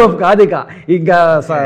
బాబు కాదు ఇక. ఇంకా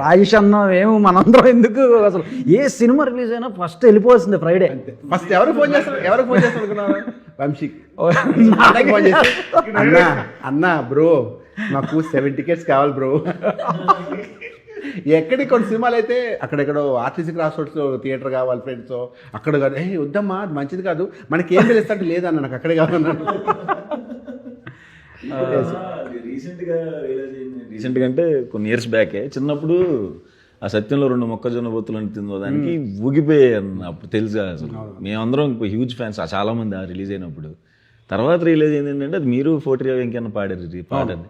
రాజేష్ అన్న ఏమో మనందరం ఎందుకు అసలు ఏ సినిమా రిలీజ్ అయినా ఫస్ట్ వెళ్ళిపోవాల్సిందే ఫ్రైడే ఫస్ట్ ఎవరు ఫోన్ చేస్తారు? ఎవరు ఫోన్ చేస్తారు అనుకున్నారు వంశీకి. ఫోన్ అన్న అన్న బ్రో మాకు సెవెన్ టికెట్స్ కావాలి బ్రో. ఎక్కడికి కొన్ని సినిమాలు అయితే అక్కడెక్కడో ఆర్టీసీ క్రాస్ రోడ్స్ థియేటర్ కావాలి ఫ్రెండ్స్ అక్కడ కాదు. ఏ వద్దమ్మా అది మంచిది కాదు. మనకి ఏం తెలుస్తాంటే లేదన్న నాకు అక్కడే కావాలన్నాడు. రీసెంట్గా రీసెంట్గా అంటే కొన్ని ఇయర్స్ బ్యాకే చిన్నప్పుడు ఆ సత్యంలో రెండు మొక్కజొన్న బొత్తులు తిందో దానికి ఊగిపోయాను అప్పుడు తెలుసు అసలు? మేమందరం హ్యూజ్ ఫ్యాన్స్ చాలా మంది ఆ రిలీజ్ అయినప్పుడు. తర్వాత రిలీజ్ అయింది ఏంటంటే అది మీరు ఫోటో వెంకన్న పాడారు ఈ పాటని.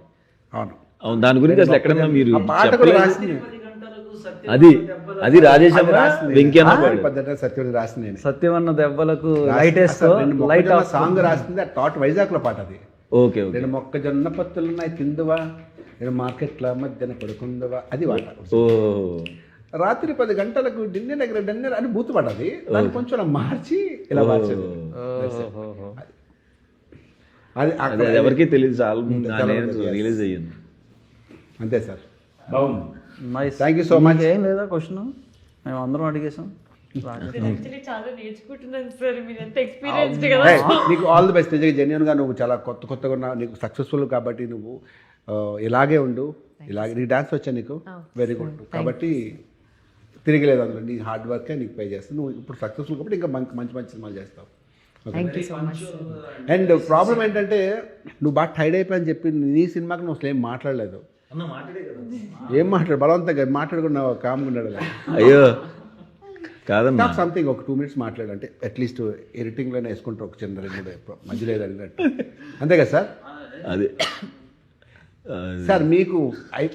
అవును. అవును దాని గురించి అసలు ఎక్కడన్నా మీరు పాట అది అది రాజేష్ అన్న వెంకన్న పాడారు. పద్ధతి సత్యవతి రాసింది నేను. సత్యమన్న దెబ్బలకు లైట్ లైట్ సాంగ్ రాసింది. ఆ టాట్ వైజాగ్లో పాట అది. Okay okay. రెండు మొక్కజొన్న పత్తులు ఉన్నాయి తిందువా? నేను మార్కెట్ల మధ్యన పడుకుందవా? అది ఓ. రాత్రి పది గంటలకు డిన్నర్ దగ్గర డిన్నర్ అని బూత్ పాట అది దాన్ని కొంచెం మార్చి ఇలా మార్చారు. అది ఎవరికీ తెలియదు చాలా. రిలీజ్ అయ్యింది. అంతే sir. Nice Thank you so much. ఏం లేదా క్వశ్చన్? మేము అందరం అడిగేసాం. నీకు ఆల్ ది బెస్ట్ నిజంగా genuine గా నువ్వు చాలా కొత్త కొత్తగా ఉన్నావు నీకు సక్సెస్ఫుల్ కాబట్టి నువ్వు ఇలాగే ఉండు. ఇలాగే నీ డాన్స్ వచ్చా నీకు? వెరీ గుడ్ కాబట్టి తిరిగిలేదు అందులో. నీ హార్డ్ వర్కే నీకు పే చేస్తావు నువ్వు ఇప్పుడు సక్సెస్ఫుల్ కాబట్టి ఇంకా మంచి మంచి మంచి సినిమాలు చేస్తావు. అండ్ ప్రాబ్లం ఏంటంటే నువ్వు బాగా టైడ్ అయిపోయని చెప్పి నీ సినిమాకి నువ్వు అసలు ఏం మాట్లాడలేదు ఏం మాట్లాడు బలవంతంగా మాట్లాడుకున్నావు కామ్గా ఉన్నాడు అయ్యో. కాదన్నా సంథింగ్ ఒక టూ మినిట్స్ మాట్లాడు. అంటే అట్లీస్ట్ ఎడిటింగ్లోనే వేసుకుంటారు ఒక చిన్న రెండు మధ్యలో అడిగినట్టు. అంతే కదా సార్? అదే. సార్ మీకు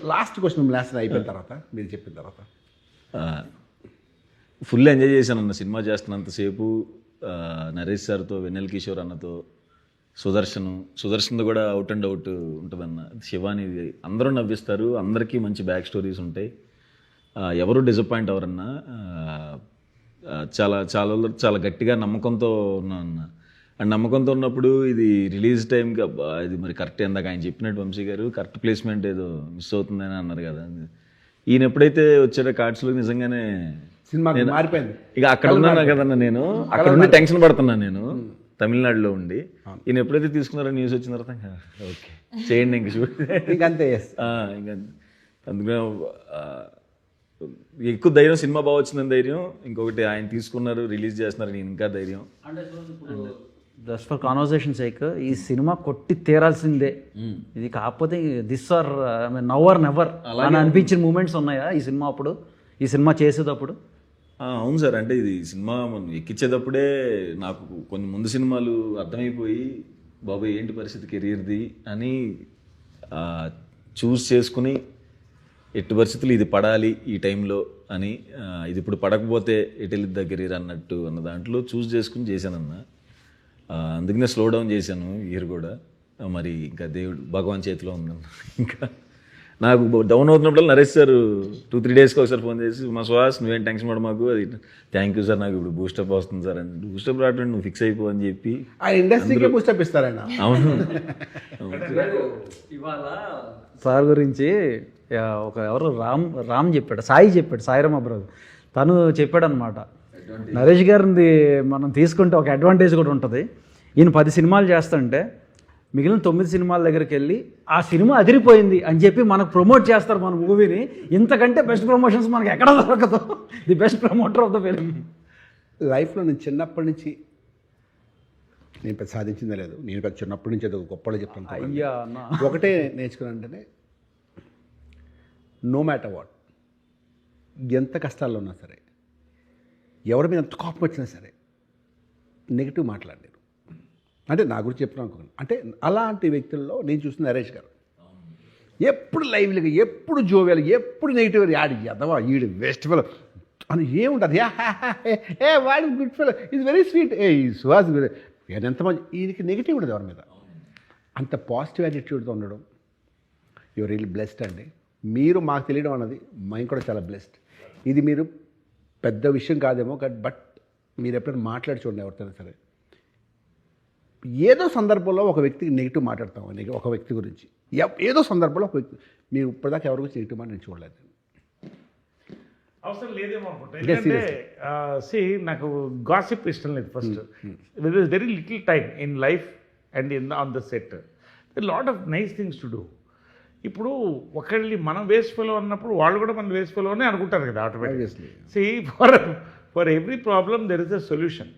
లాస్ట్ క్వశ్చన్ లాస్ట్ అయిపోయిన తర్వాత మీరు చెప్పిన తర్వాత. ఫుల్ ఎంజాయ్ చేశాను అన్న సినిమా చేస్తున్నంతసేపు నరేష్ సార్తో వెన్నెల కిషోర్ అన్నతో సుదర్శన్ సుదర్శన్తో కూడా అవుట్ అండ్ అవుట్ ఉంటుందన్న. శివాని అందరూ నవ్విస్తారు అందరికీ మంచి బ్యాక్ స్టోరీస్ ఉంటాయి. ఎవరు డిసప్పాయింట్ అవరన్నా చాలా చాలా చాలా గట్టిగా నమ్మకంతో ఉన్నాను. అన్న అండ్ నమ్మకంతో ఉన్నప్పుడు ఇది రిలీజ్ టైంకి ఇది మరి కరెక్ట్ ఇందాక ఆయన చెప్పినట్టు వంశీ గారు కరెక్ట్ ప్లేస్మెంట్ ఏదో మిస్ అవుతుందని అన్నారు కదా. ఈయన ఎప్పుడైతే వచ్చాడో కార్డ్స్లో నిజంగానే సినిమా మారిపోయింది. ఇక అక్కడ ఉన్నాను కదన్న నేను. అక్కడ ఉండి టెన్షన్ పడుతున్నాను నేను. తమిళనాడులో ఉండి. ఈయన ఎప్పుడైతే తీసుకున్నారో న్యూస్ వచ్చిన తర్వాత ఓకే. చేయండి ఇంక. షూట్ ఇంకంతే ఎస్ ఆ, ఇంకా అందుకనే ఆ, ఎక్కువ ధైర్యం సినిమా బాగా వచ్చిందని ధైర్యం. ఇంకొకటి ఆయన తీసుకున్నారు రిలీజ్ చేస్తున్నారు నేను ఇంకా ధైర్యం. జస్ట్ ఫర్ కాన్వర్సేషన్ సేక్ ఈ సినిమా కొట్టి తీరాల్సిందే. ఇది కాకపోతే this or now or never అని అనిపించిన మూమెంట్స్ ఉన్నాయా ఈ సినిమా అప్పుడు? ఈ సినిమా చేసేటప్పుడు? ఆ, అవును సార్. అంటే ఇది సినిమా మనం ఎక్కించేటప్పుడే నాకు కొన్ని ముందు సినిమాలు అర్థమైపోయి బాబాయ్ ఏంటి పరిస్థితి కెరీర్ది? అని చూస్ చేసుకుని ఎట్టి పరిస్థితులు ఇది పడాలి ఈ టైంలో అని ఇది ఇప్పుడు పడకపోతే ఎటు వెళ్ళిద్దా కెరీర్ అన్నట్టు అన్న దాంట్లో చూస్ చేసుకుని చేశానన్న. అందుకనే స్లో డౌన్ చేశాను ఇయర్ కూడా. మరి ఇంకా దేవుడు భగవాన్ చేతిలో ఉందన్న ఇంకా నాకు డౌన్ అవుతున్నప్పుడు నరేష్ సార్ టూ త్రీ డేస్కి ఒకసారి ఫోన్ చేసి మా సుహాస్ నువ్వేం టెన్షన్ పడ మాకు అది థ్యాంక్ యూ సార్ నాకు ఇప్పుడు బూస్టప్ వస్తుంది సార్ అని. బూస్టప్ రావడం నువ్వు ఫిక్స్ అయిపో అని చెప్పి ఆ ఇండస్ట్రీకే బూస్టప్ ఇస్తారు అవును. సార్ గురించి ఒక ఎవరు రామ్ రామ్ చెప్పాడు సాయి చెప్పాడు సాయిరామ బ్రదర్. తను చెప్పాడు అనమాట నరేష్ గారిది మనం తీసుకుంటే ఒక అడ్వాంటేజ్ కూడా ఉంటుంది. ఈయన పది సినిమాలు చేస్తుంటే మిగిలిన తొమ్మిది సినిమాల దగ్గరికి వెళ్ళి ఆ సినిమా అదిరిపోయింది అని చెప్పి మనకు ప్రమోట్ చేస్తారు మన మూవీని. ఇంతకంటే బెస్ట్ ప్రమోషన్స్ మనకి ఎక్కడ దొరకదు. The best promoter of the film లైఫ్లో నేను చిన్నప్పటి నుంచి నేను పెద్ద సాధించిందే లేదు. నేను పెద్ద చిన్నప్పటి నుంచి ఏదో గొప్పగా చెప్తాను. అయ్యా అన్న. ఒకటే నేర్చుకున్నానంటే నో మ్యాటర్ వాట్ ఎంత కష్టాల్లో ఉన్నా సరే ఎవరి మీద ఎంత కోపం వచ్చినా సరే నెగిటివ్ మాట్లాడలేరు. అంటే నా గురించి చెప్తున్నాను అనుకోండి అంటే అలాంటి వ్యక్తుల్లో నేను చూసిన నరేష్ గారు ఎప్పుడు లైవ్లీగా ఎప్పుడు జోవేలు ఎప్పుడు నెగిటివ్ యాడ్ ఎదవా ఈడు వేస్ట్ ఫెలో అని ఏముంటుంది "యా, హా, ఏ, వాడి గుడ్ ఫెలో ఇది వెరీ స్వీట్ ఏ సుహాస్ ఎంత మంచి ఈయనకి నెగిటివ్ ఉండదు ఎవరి మీద. అంత పాజిటివ్ యాటిట్యూడ్తో ఉండడం యువర్ రియల్ బ్లెస్డ్ అండి. మీరు మాకు తెలియడం అన్నది మేము కూడా చాలా బ్లెస్డ్ ఇది మీరు పెద్ద విషయం కాదేమో బట్ బట్ మీరు ఎప్పుడైనా మాట్లాడి చూడండి ఎవరితోనే సరే. ఏదో సందర్భంలో ఒక వ్యక్తికి నెగిటివ్ మాట్లాడతాం ఒక వ్యక్తి గురించి. ఏదో సందర్భంలో ఒక వ్యక్తి మీరు ఇప్పటిదాకా ఎవరి గురించి నెగిటివ్ మాట నేను చూడలేదు. అవసరం లేదేమో అనుకుంటా. Yes, ఎందుకంటే సి నాకు గాసిప్ ఇష్టం లేదు first there is very little time in life and in on the set lot of nice things to do ఇప్పుడు ఒకళ్ళని మనం వేస్ట్ ఫెలో అన్నప్పుడు వాళ్ళు కూడా మన వేస్ట్ ఫెలో అని అనుకుంటారు కదా automatic Obviously. See for for every problem there is a solution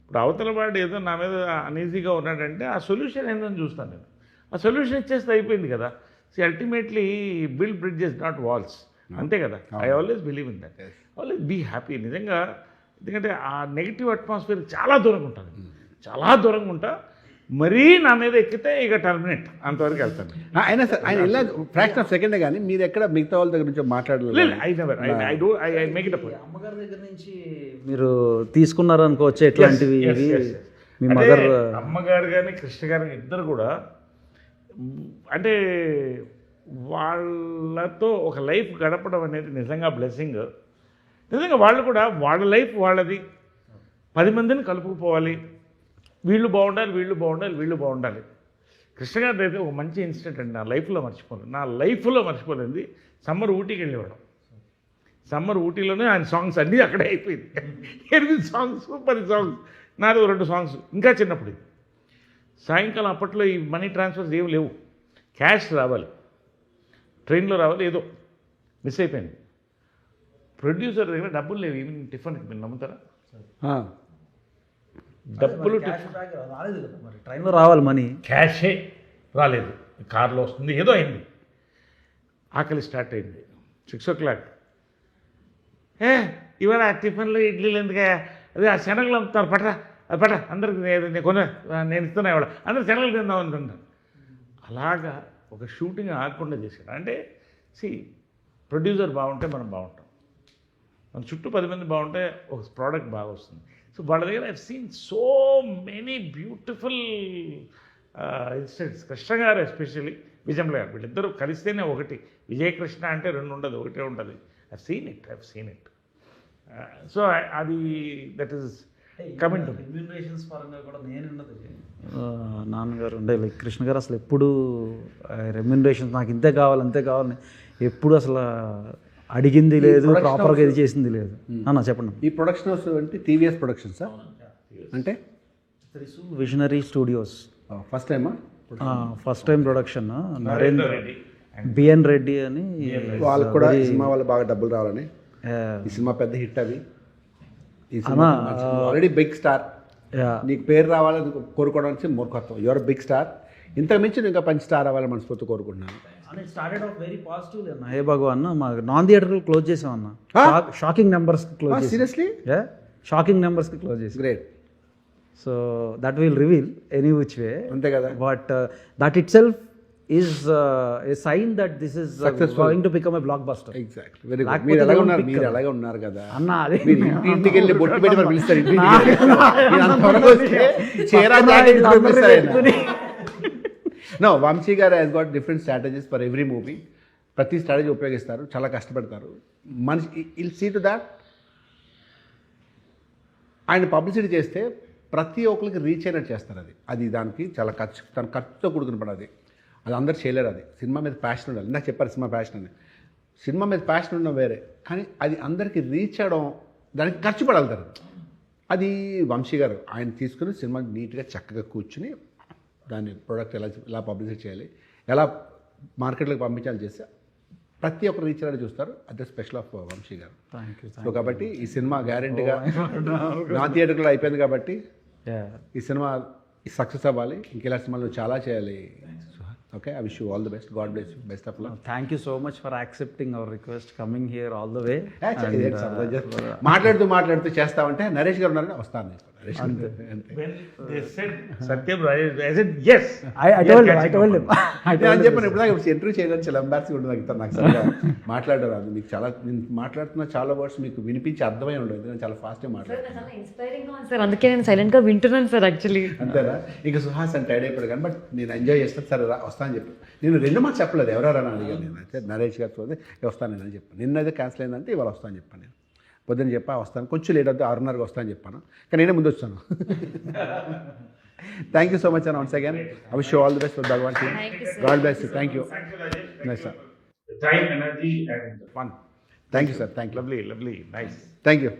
ఇప్పుడు అవతల వాడు ఏదో నా మీద అనీజీగా ఉన్నాడంటే ఆ సొల్యూషన్ ఏందని చూస్తాను నేను. ఆ సొల్యూషన్ ఇచ్చేస్తే అయిపోయింది కదా. See ultimately build bridges not walls అంతే కదా. I always believe in that always be happy నిజంగా ఎందుకంటే ఆ నెగిటివ్ అట్మాస్ఫియర్ చాలా దూరంగా ఉంటాను చాలా దూరంగా ఉంటా. మరీ నా మీద ఎక్కితే ఇక టర్మినేట్ అంతవరకు వెళ్తాను. అయినా సరే ఆయన ఇలా ఫ్రాక్షన్ ఆఫ్ సెకండే కానీ మీరు ఎక్కడ మిగతా వాళ్ళ దగ్గర నుంచి మాట్లాడలేదు I never I I do I I make it up అమ్మగారి దగ్గర నుంచి మీరు తీసుకున్నారు అనుకోవచ్చు ఎట్లాంటివి ఇవి? మీ మదర్ అమ్మగారు కానీ కృష్ణ గారు ఇద్దరు కూడా అంటే వాళ్ళతో ఒక లైఫ్ గడపడం అనేది నిజంగా బ్లెస్సింగ్ నిజంగా వాళ్ళు కూడా వాళ్ళ లైఫ్ వాళ్ళది. పది మందిని కలుపుకుపోవాలి. వీళ్ళు బాగుండాలి వీళ్ళు బాగుండాలి వీళ్ళు బాగుండాలి. కృష్ణగారి అయితే ఒక మంచి ఇన్సిడెంట్ అండి నా లైఫ్లో మర్చిపోలేదు. నా లైఫ్లో మర్చిపోలేదు. సమ్మర్ ఊటీకి వెళ్ళేవాడు సమ్మర్ ఊటీలోనే ఆయన సాంగ్స్ అన్నీ అక్కడే అయిపోయింది. ఎనిమిది సాంగ్స్ పది సాంగ్స్ నాలుగు రెండు సాంగ్స్ ఇంకా చిన్నప్పుడు. సాయంకాలం అప్పట్లో ఈ మనీ ట్రాన్స్ఫర్స్ ఏమి లేవు. క్యాష్ రావాలి. ట్రైన్లో రావాలి ఏదో. మిస్ అయిపోయింది. ప్రొడ్యూసర్ దగ్గర డబ్బులు లేవు ఈవినింగ్ టిఫిన్కి మీరు నమ్ముతారా? డబ్బులు టిఫిన్ రాలేదు మరి. ట్రైన్లో రావాలి మనీ. క్యాషే రాలేదు. కార్లో వస్తుంది ఏదో అయింది. ఆకలి స్టార్ట్ అయింది. సిక్స్ ఓ క్లాక్ ఏ ఇవాళ ఆ టిఫిన్లు ఇడ్లీలు ఎందుకే అదే ఆ శనగలు అమ్ముతారు పట్రా అది పట్రా అందరికి నేను నేను కొన నేను ఇస్తున్నా ఇవాళ. అందరు శనగలు తిందాం అనుకుంటాను అలాగా ఒక షూటింగ్ ఆగకుండా చేశాడు అంటే సి ప్రొడ్యూసర్ బాగుంటే మనం బాగుంటాం. మన చుట్టూ పది మంది బాగుంటే ఒక ప్రోడక్ట్ బాగా వస్తుంది. సో వాళ్ళ దగ్గర I seen so many beautiful incidents Krishna garu especially విజయమ్ల గారు వీళ్ళిద్దరూ కలిస్తేనే ఒకటి. విజయకృష్ణ అంటే రెండు ఉండదు ఒకటే ఉంటుంది. I seen it I seen it so అది that is coming to remunerations పరంగా కూడా నేను ఉన్నది. నాన్నగారు ఉండే లైక్ కృష్ణ గారు అసలు ఎప్పుడు రెమ్యూనరేషన్స్ నాకు ఇంతే కావాలి అంతే కావాలని ఎప్పుడు అసలు అడిగింది లేదు ప్రాపర్గా ఇది చేసింది లేదు. అన్న చెప్పండి. ఈ ప్రొడక్షన్ హౌస్ అంటే టీవీఎస్ ప్రొడక్షన్స్ అంటే? విజనరీ స్టూడియోస్ ఫస్ట్ టైమా first time production Narendra BN Reddy. అని వాళ్ళకు కూడా ఈ సినిమా వాళ్ళు బాగా డబ్బులు రావాలని. ఈ సినిమా పెద్ద హిట్ అవి. ఈ సినిమా ఆల్రెడీ బిగ్ స్టార్. నీకు పేరు రావాలని కోరుకోవడానికి మూర్ఖత్వం. యువర్ బిగ్ స్టార్ ఇంతకు మించి నువ్వు ఇంకా పంచి స్టార్ అవ్వాలని మనస్ఫూర్తి కోరుకుంటున్నాను. స్టార్టెడ్ ఆఫ్ వెరీ పాజిటివ్ అన్న హే భగవాన్ మా నాన్ థియేటర్ క్లోజ్ చేసాం అన్న. Shocking numbers close seriously shocking numbers close చేసాం great so that will reveal any which way అంతే కదా. But that itself is a sign that this is going to become a blockbuster exact very good మీరు don't ఉన్నారు? మీరు. ఎలాగ ఉన్నారు కదా? అన్న అదే మీరు ఇంటి ఇంటికి వెళ్ళి బొట్టు పెట్టి మరి పిలుస్తారు ఇంటికి అంతవరకు చీర jacket. No Vamsi garu has got different strategies for every movie ప్రతి స్ట్రాటజీ ఉపయోగిస్తారు చాలా కష్టపడతారు. మనిషి ఇల్ సీ టు దాట్ ఆయన పబ్లిసిటీ చేస్తే ప్రతి ఒక్కరికి రీచ్ అయినట్టు చేస్తారు అది. అది దానికి చాలా ఖర్చు తన ఖర్చుతో కూడుకుని పని అది. అది అందరు చేయలేరు అది. సినిమా మీద ప్యాషన్ ఉండాలి. ఇందాక చెప్పారు సినిమా ప్యాషన్ అని. సినిమా మీద ప్యాషన్ ఉండడం వేరే. కానీ అది అందరికీ రీచ్ అవ్వడం దానికి ఖర్చు పడాలి అది వంశీ గారు ఆయన తీసుకుని సినిమా నీట్గా చక్కగా కూర్చుని దాని ప్రోడక్ట్ ఎలా ఎలా పబ్లిసిటీ చేయాలి ఎలా మార్కెట్లోకి పంపించాలి చేస్తే ప్రతి ఒక్కరు రీచ్ అయ్యేలా చూస్తారు. అదే స్పెషల్ ఆఫ్ వంశీ గారు. సో కాబట్టి ఈ సినిమా గ్యారెంటీగా నా థియేటర్లో అయిపోయింది కాబట్టి ఈ సినిమా సక్సెస్ అవ్వాలి. ఇంకెలా సినిమాలు చాలా చేయాలి. Okay I wish you all the best God bless you best of luck thank you so much for accepting our request coming here all the way మాట్లాడుతూ మాట్లాడుతూ చేస్తామంటే నరేష్ గారు ఉన్నారని వస్తాను నేను అని చెప్పాను ఇప్పుడు ఇంటర్వ్యూ చేయడానికి చాలా ఎంబారసింగ్ ఉంటుంది నాకు నాకు సరిగా. మాట్లాడరు అది మీకు చాలా నేను మాట్లాడుతున్న చాలా వర్డ్స్ మీకు వినిపించి అర్థమై ఉండదు. ఎందుకంటే చాలా ఫాస్ట్గా ఇన్స్పైరింగ్గా ఉంది సార్ అందుకే నేను సైలెంట్గా వింటున్నాను సార్ యాక్చువల్లీ అంతేనా? ఇక సుహాస్ అని టైడ్ అయిపోయాడు కానీ బట్ నేను ఎంజాయ్ చేస్తాను. సరే రా వస్తానని చెప్పి నేను రెండు మాట చెప్పలేదు. ఎవరెవరని అడిగాను నేను. అయితే నరేష్ గారితో వస్తాను నేను అని చెప్పాను. నిన్నైతే క్యాన్సిల్ అయిందంటే ఇవాళ వస్తాను చెప్పాను నేను. పొద్దున్న చెప్పా వస్తాను. కొంచెం లేట్ అవుతుంది ఆరున్నరకి వస్తాను చెప్పాను. కానీ నేనే ముందు వచ్చాను. థ్యాంక్ యూ సో మచ్ అన్న once again I wish all the best for Bhagavan team. God bless you thank you and fun. Thank you sir thank you Lovely, lovely, nice. Thank you